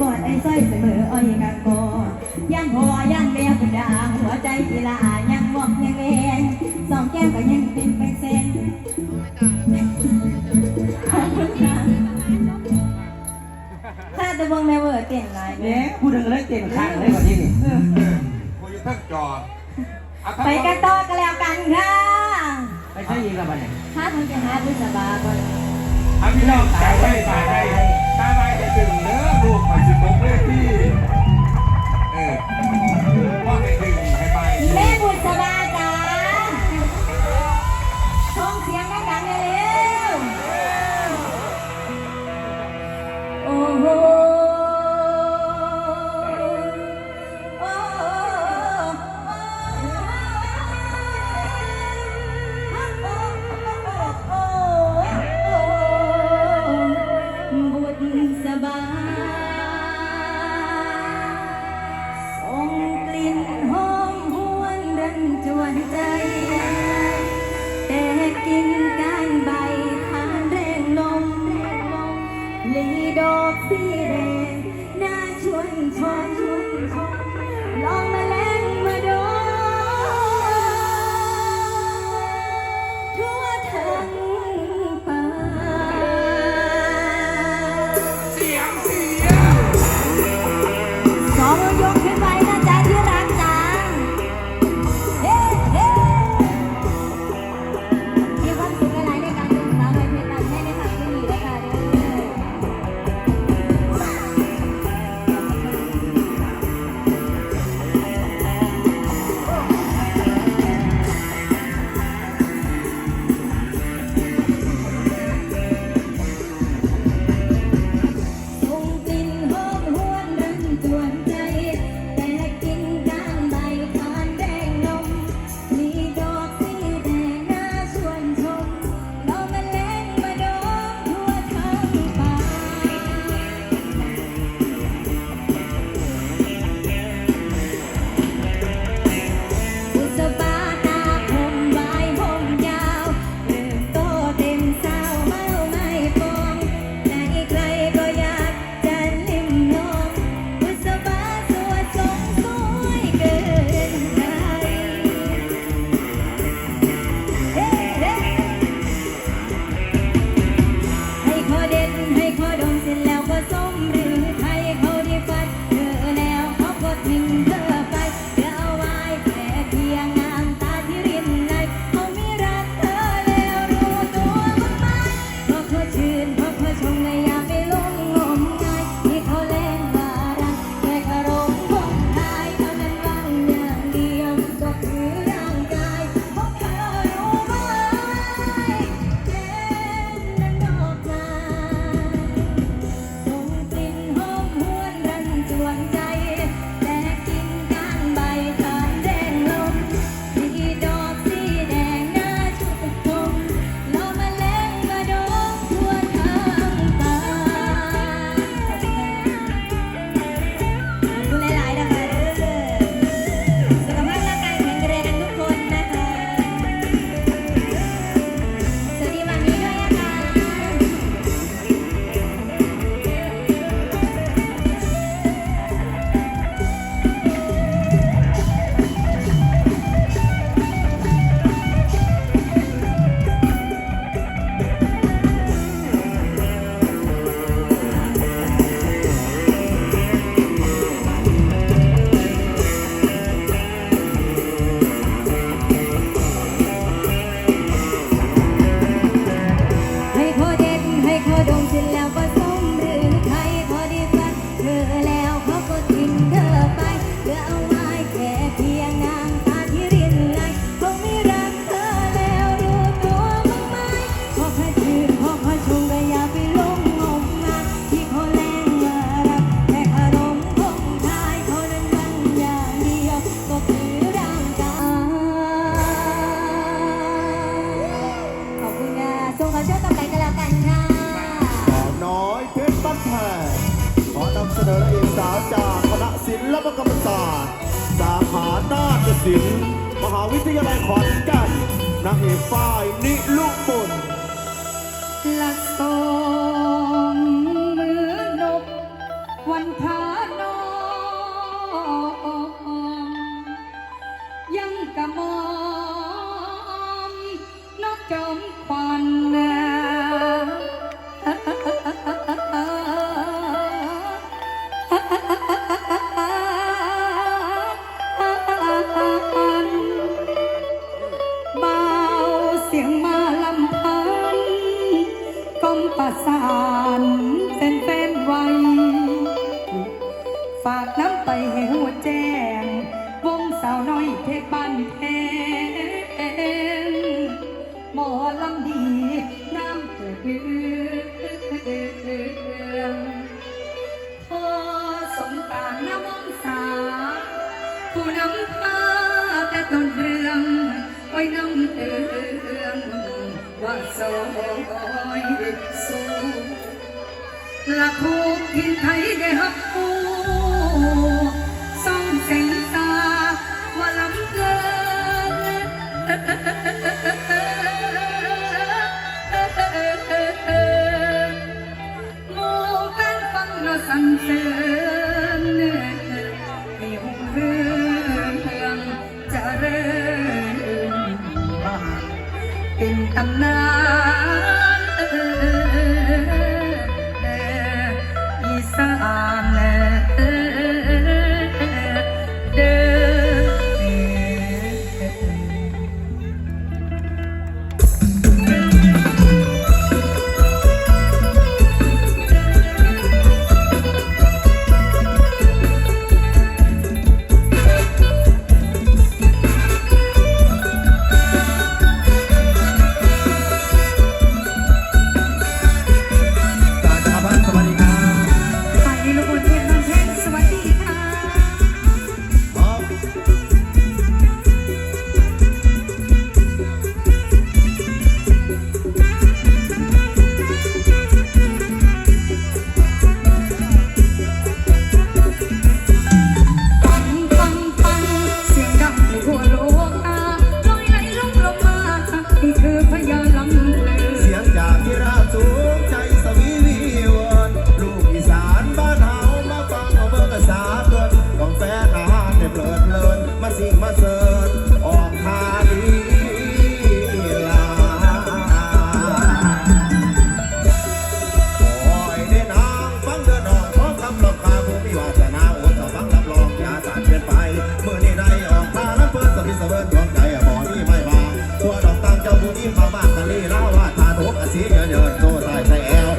บอดไอ้สอยเสมอออยกังกอยังพอยังแม่กรดาหัวใจกีลายังบองยังแรงสองแก้มก็ยังเป็นเปเส้นขอบคุณค่ะถ้าจะวงในเวอร์เต้นไรเนี่เนี่ยยพูดถึงเรื่องเก่งข้างเลยกว่านี้นี่กูยทั้จอไปกันต่อกันแล้วกันค่ะไปใช่ยิงกับมันเนยถ้าคุณจะหาด้วยสบายก่อน เอาพี่น้องสายไฟสายไฟ ดอกสีแดงน่าชวนชม หานาฏศิลป์มหาวิทยาลัยขอนแก่นนางเอกฝ้ายนิลุกบนลักโต ประสานแฟนๆไว้ ฝากน้ำไปให้หัวแจ้ง วงสาวน้อยเพชรบ้านแพงหมอลำดีน้ำเกลืองพอสงกรารน้ำมงสา ผู้นำพาแต่ต้นเรื่องไว้น้ำเตืองว่าซอยสู้ ละคูกิ